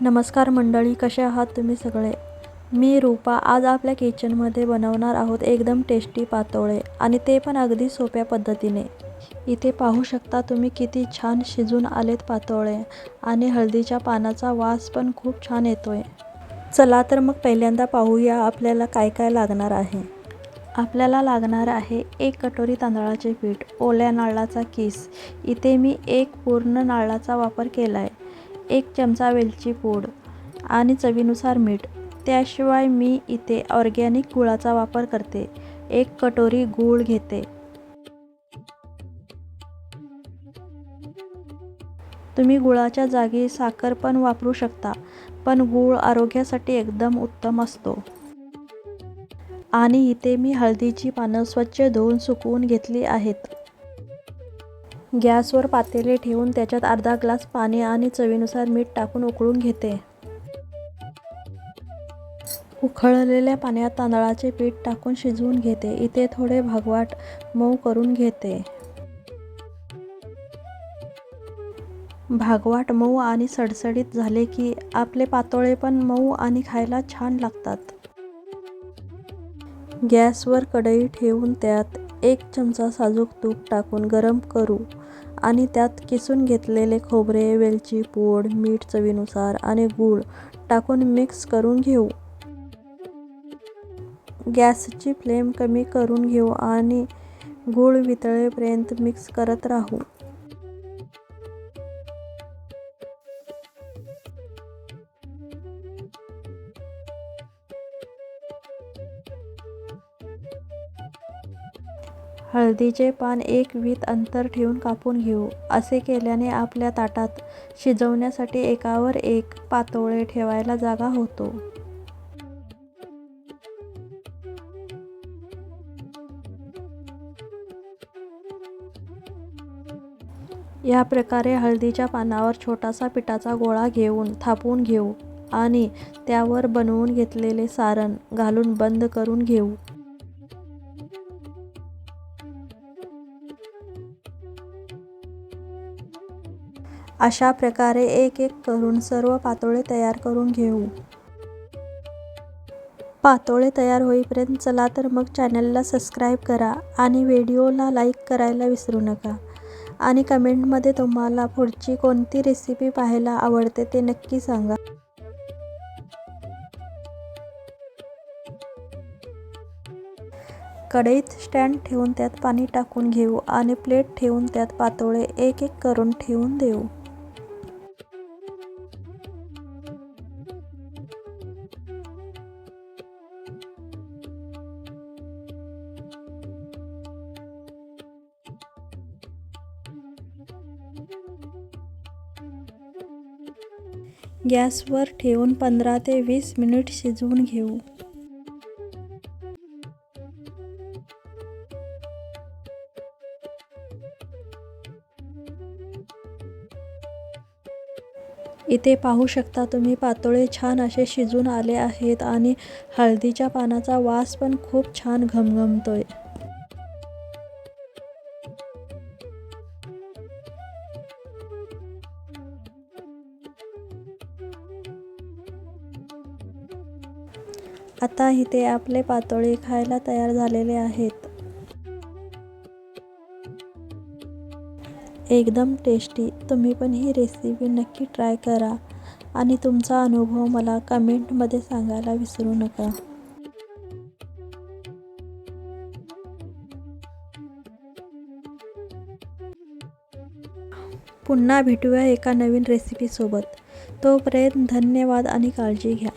नमस्कार मंडळी कसे आहात तुम्ही सगळे? मी रूपा. आज आपल्या किचनमध्ये बनवणार आहोत एकदम टेस्टी पातोळे आणि ते पण अगदी सोप्या पद्धतीने. इथे पाहू शकता तुम्ही किती छान शिजून आलेत पातोळे आणि हळदीच्या पानाचा वास पण खूप छान येतो आहे चला तर मग पहिल्यांदा पाहूया आपल्याला काय काय लागणार आहे. आपल्याला लागणार आहे एक कटोरी तांदळाचे पीठ ओल्या नारळाचा किस. इथे मी एक पूर्ण नारळाचा वापर केला आहे एक चमचा वेलची पूड आणि चवीनुसार मीठ. त्याशिवाय मी इथे ऑर्गॅनिक गुळाचा वापर करते. एक कटोरी गूळ घेते. तुम्ही गुळाच्या जागी साखर पण वापरू शकता पण गूळ आरोग्यासाठी एकदम उत्तम असतो. आणि इथे मी हळदीची पानं स्वच्छ धुवून सुकवून घेतली आहेत. गॅसवर पातेले ठेवून त्याच्यात अर्धा ग्लास पाणी आणि चवीनुसार मीठ टाकून उकळून घेते. उखळलेल्या पाण्यात तांदळाचे पीठ टाकून शिजवून घेते. इथे थोडे भागवाट मऊ करून घेते. भागवाट मऊ आणि सडसडीत झाले की आपले पातोळे पण मऊ आणि खायला छान लागतात. गॅसवर कढई ठेवून त्यात एक चमचा साजूक तूप टाकून गरम करू. आणि त्यात किसून घेतलेले खोबरे वेलची पूड मीठ चवीनुसार आणि गूळ टाकून मिक्स करून घेऊ. गॅसची फ्लेम कमी करून घेऊ आणि गूळ वितळेपर्यंत मिक्स करत राहू. हळदीचे पान एक वीत अंतर ठेवून कापून घेऊ. असे केल्याने आपल्या ताटात शिजवण्यासाठी एकावर एक पातोळे ठेवायला जागा होतो. या प्रकारे हळदीच्या पानावर छोटासा पिठाचा गोळा घेऊन थापून घेऊ आणि त्यावर बनवून घेतलेले सारण घालून बंद करून घेऊ. अशा प्रकारे एक एक करून सर्व पातोळे तयार करून घेऊ. पातोळे तयार होईपर्यंत चला तर मग चॅनलला सबस्क्राईब करा आणि व्हिडिओला लाईक करायला विसरू नका. आणि कमेंटमध्ये तुम्हाला पुढची कोणती रेसिपी पाहायला आवडते ते नक्की सांगा. कढईत स्टँड ठेवून त्यात पाणी टाकून घेऊ आणि प्लेट ठेवून त्यात पातोळे एक एक करून ठेवून देऊ. गॅसवर ठेवून पंधरा ते वीस मिनिट शिजवून घेऊ. इथे पाहू शकता तुम्ही पातोळे छान असे शिजून आले आहेत आणि हळदीच्या पानाचा वास पण खूप छान घमघमतोय. आता इथे आपले पातोळे खायला तयार झालेले आहेत. एकदम टेस्टी तुम्ही पण ही रेसिपी नक्की ट्राय करा आणि तुमचा अनुभव मला कमेंटमध्ये सांगायला विसरू नका. पुन्हा भेटूया एका नवीन रेसिपीसोबत तोपर्यंत धन्यवाद आणि काळजी घ्या.